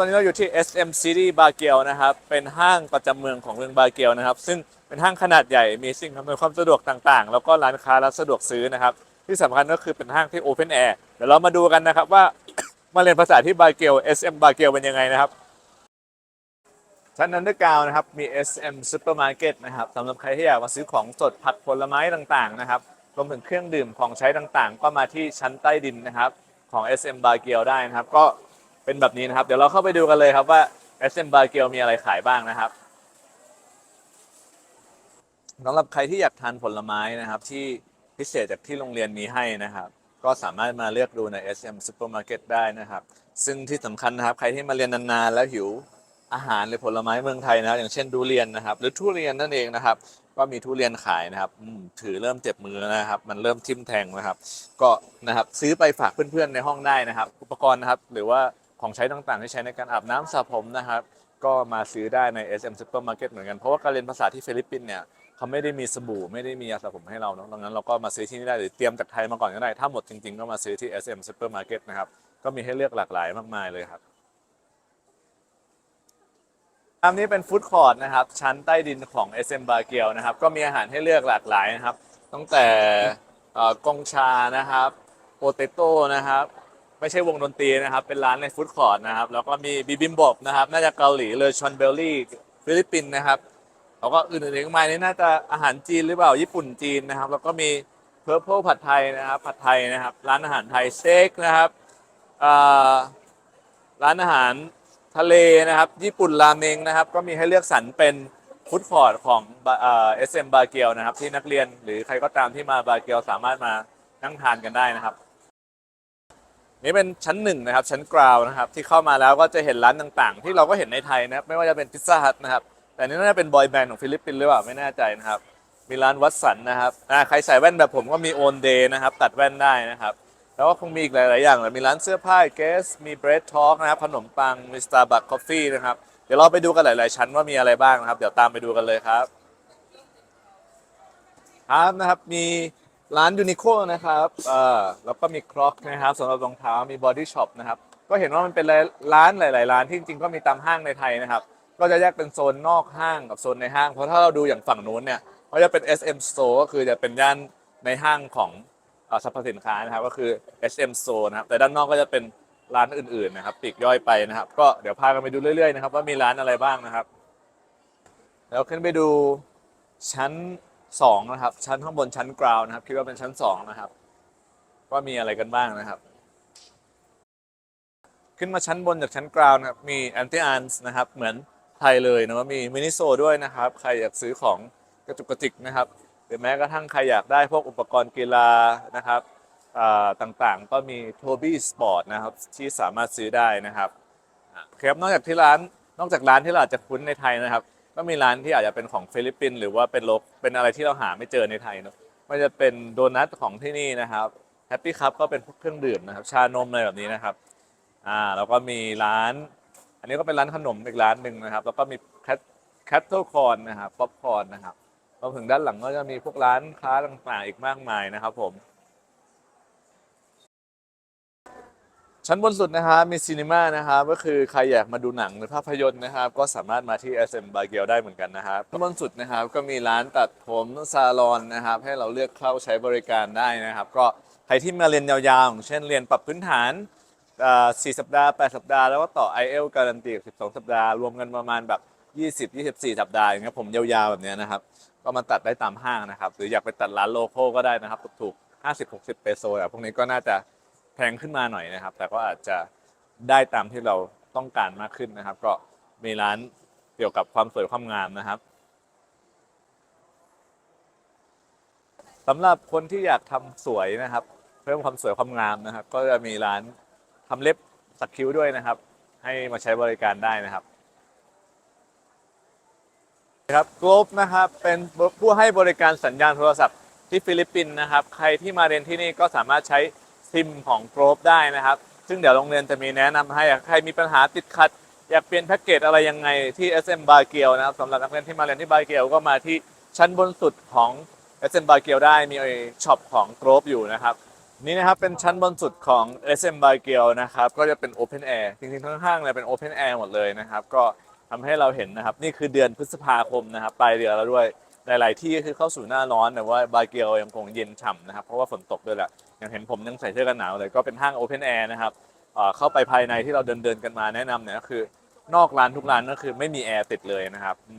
ตอนนี้เราอยู่ที่ SM City บาเกลนะครับ เป็นห้างประจำเมืองของเมืองบาเกลนะครับ ซึ่งเป็นห้างขนาดใหญ่ มีสิ่งอำนวยความสะดวกต่างๆ แล้วก็ร้านค้าร้านสะดวกซื้อนะครับ ที่สำคัญก็คือเป็นห้างที่ Open Air เดี๋ยวเรามาดูกันนะครับว่า มาเรียนภาษาที่บาเกล SM บาเกลเป็นยังไงนะครับ ชั้นนันเดอร์กาวนะครับ มี SM Supermarket นะครับสำหรับใครที่อยากมาซื้อของสดผักผลไม้ต่างๆ นะครับ รวมถึงเครื่องดื่มของใช้ต่างๆ ก็มาที่ชั้นใต้ดินนะครับของ SM b a r g a l ได้นะครับ ก็ เป็นแบบนี้นะครับ เดี๋ยวเราเข้าไปดูกันเลยครับว่า SM b a r g a l มีอะไรขายบ้างนะครับสำหรับใครที่อยากทานผลไม้นะครับ ที่พิเศษจากที่โรงเรียนมีให้นะครับ ก็สามารถมาเลือกดูใน SM Supermarket ได้นะครับ ซึ่งที่สำคัญนะครับ ใครที่มาเรียนนานๆแล้วหิวอาหารหรือผลไม้เมืองไทยนะครับ อย่างเช่นดูเรียนนะครับ หรือทุเรียนนั่นเองนะครับ ก็มีทุเรียนขายนะครับถือเริ่มเจ็บมือนะครับ มันเริ่มทิ่มแทงนะครับ ก็นะครับซื้อไปฝากเพื่อนๆในห้องได้นะครับ อุปกรณ์นะครับหรือว่า ของใช้ต่างๆ ที่ใช้ในการอาบน้ำสระผมนะครับ ก็มาซื้อได้ใน SM Supermarket เหมือนกัน เพราะว่าการเรียนภาษาที่ฟิลิปปินส์เนี่ยเขาไม่ได้มีสบู่ไม่ได้มียาสระผมให้เราเนาะดังนั้นเราก็มาซื้อที่นี่ได้หรือเตรียมจากไทยมาก่อนก็ได้ ถ้าหมดจริงๆ ก็มาซื้อที่ SM Supermarket นะครับ ก็มีให้เลือกหลากหลายมากมายเลยครับอันนี้เป็นฟู้ดคอร์ทนะครับ ชั้นใต้ดินของ SM b a r g a l นะครับ ก็มีอาหารให้เลือกหลากหลายนะครับ ตั้งแต่เอ่อกงชานะครับโปเตโต้นะครับ ไม่ใช่วงดนตรีนะครับ เป็นร้านในฟู้ดคอร์ทนะครับ แล้วก็มีบิบิมบอบนะครับ น่าจะเกาหลีเลยชอนเบลลี่ฟิลิปปินส์นะครับแล้วก็อื่นๆอีกมากนี่น่าจะอาหารจีนหรือเปล่าญี่ปุ่นจีนนะครับ แล้วก็มีเพอร์เพลผัดไทยนะครับ ผัดไทยนะครับ ร้านอาหารไทยเต็กนะครับร้านอาหารทะเลนะครับ ญี่ปุ่นราเมงนะครับ ก็มีให้เลือกสรรเป็นฟู้ดคอร์ทของเอสเอ็มบาเกลนะครับ ที่นักเรียนหรือใครก็ตามที่มาบาเกลสามารถมานั่งทานกันได้นะครับ นี่เป็นชั้นหนึ่งนะครับ ชั้นกราวนะครับ ที่เข้ามาแล้วก็จะเห็นร้านต่างๆ ที่เราก็เห็นในไทยนะครับ ไม่ว่าจะเป็นพิซซ่าฮัทนะครับ แต่นี่น่าจะเป็นบอยแบนด์ของฟิลิปปินส์หรือเปล่าไม่แน่ใจนะครับ มีร้านวัตสันนะครับอ่าใครใส่แว่นแบบผมก็มีโอนเดย์นะครับ ตัดแว่นได้นะครับ แล้วก็คงมีอีกหลาย ๆ อย่างเลยมีร้านเสื้อผ้าเกส มีเบรดทอ l k นะครับขนมปังมีสตาร์บัคคอฟฟี่นะครับเดี๋ยวเราไปดูกันหลาย ๆ ชั้นว่ามีอะไรบ้างนะครับ เดี๋ยวตามไปดูกันเลยครับครับนะครับมี ร้านยูนิโคนะครับเออแล้วก็มีครอกนะครับสำหรับรองเท้ามีบอดี้ช็อปนะครับ ก็เห็นว่ามันเป็นร้านหลาย ๆ ร้านที่จริงๆก็มีตามห้างในไทยนะครับ ก็จะแยกเป็นโซนนอกห้างกับโซนในห้าง เพราะถ้าเราดูอย่างฝั่งนู้นเนี่ยก็จะเป็น SM Store ก็คือจะเป็นย่านในห้างของสรรพสินค้านะครับก็คือ SM Store นะครับแต่ด้านนอกก็จะเป็นร้านอื่น ๆ นะครับปีกย่อยไปนะครับ ก็เดี๋ยวพากันไปดูเรื่อย ๆ นะครับว่ามีร้านอะไรบ้างนะครับ แล้วขึ้นไปดูชั้น 2นะครับ ชั้นข้างบนชั้นกราวนะครับ คิดว่าเป็นชั้น 2 นะครับ ว่ามีอะไรกันบ้างนะครับ ขึ้นมาชั้นบนจากชั้นกราวนะครับ มีแอนตี้อันส์นะครับ เหมือนไทยเลยนะว่ามีมินิโซด้วยนะครับ ใครอยากซื้อของกระจุกกระจิกนะครับ หรือแม้กระทั่งใครอยากได้พวกอุปกรณ์กีฬานะครับต่างๆ ก็มี Toby Sport นะครับ ที่สามารถซื้อได้นะครับคครับนอกจากที่ร้านนอกจากร้านที่เราอาจจะคุ้นในไทยนะครับ ก็มีร้านที่อาจจะเป็นของฟิลิปปินส์หรือว่าเป็นโลกเป็นอะไรที่เราหาไม่เจอในไทยเนอะมันจะเป็นโดนัทของที่นี่นะครับแฮปปี้คัพก็เป็นพวกเครื่องดื่มนะครับ ชานมอะไรแบบนี้นะครับอ่าแล้วก็มีร้าน อันนี้ก็เป็นร้านขนมอีกร้านหนึ่งนะครับ แล้วก็มีแคทแคทเทิลคอนนะครับป๊อปคอร์นนะครับรวมถึงด้านหลังก็จะมีพวกร้านค้าต่างๆอีกมากมายนะครับผม ชั้นบนสุดนะครับมีซีนีมานะครับก็คือใครอยากมาดูหนังหรือภาพยนตร์นะครับก็สามารถมาที่ SM b a r g a l ได้เหมือนกันนะครับชั้นบนสุดนะครับก็มีร้านตัดผมซาลอนนะครับให้เราเลือกเข้าใช้บริการได้นะครับ ก็ใครที่มาเรียนยาวๆอย่างเช่นเรียนปรับพื้นฐานอ่า4สัปดาห์ 8 สัปดาห์ แล้วก็ต่อ IEL การันตี12 สัปดาห์ รวมกันประมาณแบบ 20 24 สัปดาห์อย่างเงี้ยผมยาวๆแบบเนี้ยนะครับ ก็มาตัดได้ตามห้างนะครับ หรืออยากไปตัดร้านโลโก้ก็ได้นะครับ ถูกๆ50-60 เปโซแต่พวกนี้ก็น่าจะ พงขึ้นมาหน่อยนะครับ แต่ก็อาจจะได้ตามที่เราต้องการมากขึ้นนะครับ ก็มีร้านเกี่ยวกับความสวยความงามนะครับสำหรับคนที่อยากทำสวยนะครับ เพิ่มความสวยความงามนะครับ ก็จะมีร้านทำเล็บสักคิ้วด้วยนะครับ ให้มาใช้บริการได้นะครับครับกลบนะครับเป็นผู้ให้บริการสัญญาณโทรศัพท์ที่ฟิลิปปินส์นะครับ ใครที่มาเรียนที่นี่ก็สามารถใช้ ซิมของกลบได้นะครับ ซึ่งเดี๋ยวโรงเรียนจะมีแนะนำให้ใครมีปัญหาติดขัด อยากเปลี่ยนแพ็กเกจอะไรยังไงที่ SM b a r g a l นะครับสำหรับนักเรียนที่มาเรียนที่บาเกลก็มาที่ชั้นบนสุดของ SM b a r g a l ได้มีช็อปของกลบอยู่นะครับนี่นะครับเป็นชั้นบนสุดของ SM by g i l นะครับก็จะเป็น Open Air จริงๆทั้งห้างเลยเป็น Open Air หมดเลยนะครับ ก็ทำให้เราเห็นนะครับ นี่คือเดือนพฤษภาคมนะครับปลายเดือนแล้วด้วย หลาย ๆ ที่ก็คือเข้าสู่หน้าร้อนแต่ว่าบาเกลยังคงเย็นฉ่ำนะครับ เพราะว่าฝนตกด้วยแหละอย่างเห็นผมยังใส่เสื้อกันหนาวเลยก็เป็นห้างโอเพนแอร์นะครับเข้าไปภายในที่เราเดินเดินกันมาแนะนำเนี่ยก็คือนอกร้านทุกร้านก็คือไม่มีแอร์ติดเลยนะครับอื